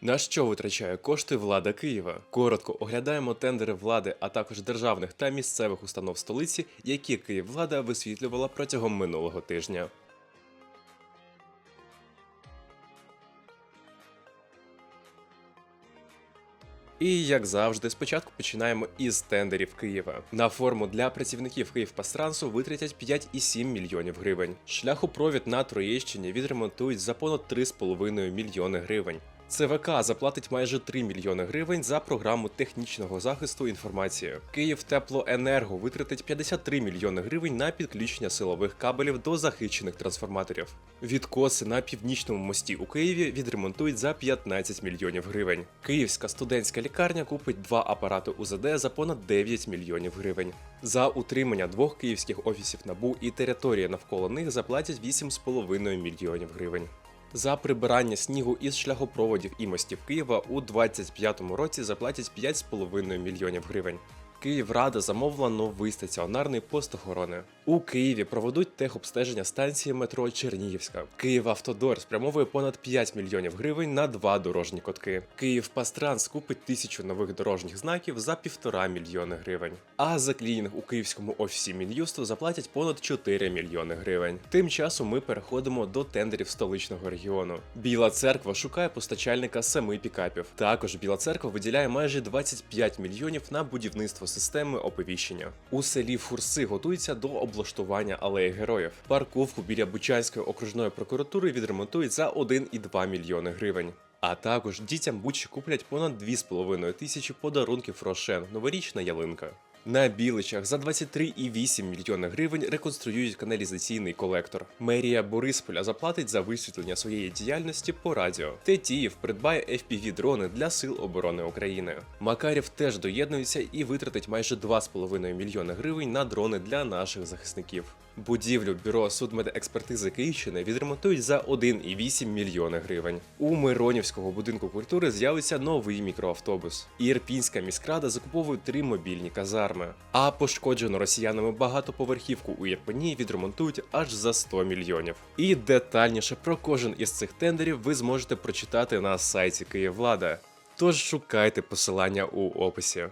На що витрачає кошти влада Києва? Коротко оглядаємо тендери влади, а також державних та місцевих установ столиці, які Київвлада висвітлювала протягом минулого тижня. І як завжди, спочатку починаємо із тендерів Києва. На форму для працівників Київпастрансу витратять 5,7 мільйонів гривень. Шляхопровід на Троєщині відремонтують за понад 3,5 мільйони гривень. ЦВК заплатить майже 3 мільйони гривень за програму технічного захисту інформації. Київтеплоенерго витратить 53 мільйони гривень на підключення силових кабелів до захищених трансформаторів. Відкоси на північному мості у Києві відремонтують за 15 мільйонів гривень. Київська студентська лікарня купить два апарати УЗД за понад 9 мільйонів гривень. За утримання двох київських офісів НАБУ і території навколо них заплатять 8,5 мільйонів гривень. За прибирання снігу із шляхопроводів і мостів Києва у 2025 році заплатять 5,5 мільйонів гривень. Київрада замовила новий стаціонарний пост охорони. У Києві проведуть техобстеження станції метро Чернігівська. Київавтодор спрямовує понад 5 мільйонів гривень на два дорожні котки. Київпастранс купить тисячу нових дорожніх знаків за півтора мільйони гривень. А за клінінг у київському офісі Мін'юсту заплатять понад 4 мільйони гривень. Тим часом ми переходимо до тендерів столичного регіону. Біла церква шукає постачальника семи пікапів. Також Біла церква виділяє майже 25 мільйонів на будівництво системи оповіщення. У селі Фурси готується до облаштування алеї героїв. Парковку біля Бучанської окружної прокуратури відремонтують за 1,2 мільйони гривень. А також дітям Бучі куплять понад 2,5 тисячі подарунків Рошен, новорічна ялинка. На Біличах за 23,8 мільйони гривень реконструюють каналізаційний колектор. Мерія Борисполя заплатить за висвітлення своєї діяльності по радіо. Тетіїв придбає fpv дрони для Сил оборони України. Макарів теж доєднується і витратить майже 2,5 мільйони гривень на дрони для наших захисників. Будівлю бюро судмедекспертизи Київщини відремонтують за 1,8 мільйони гривень. У Миронівського будинку культури з'явиться новий мікроавтобус. Ірпінська міськрада закуповує три мобільні казарми. А пошкоджену росіянами багатоповерхівку у Ірпені відремонтують аж за 100 мільйонів. І детальніше про кожен із цих тендерів ви зможете прочитати на сайті Київлада. Тож шукайте посилання у описі.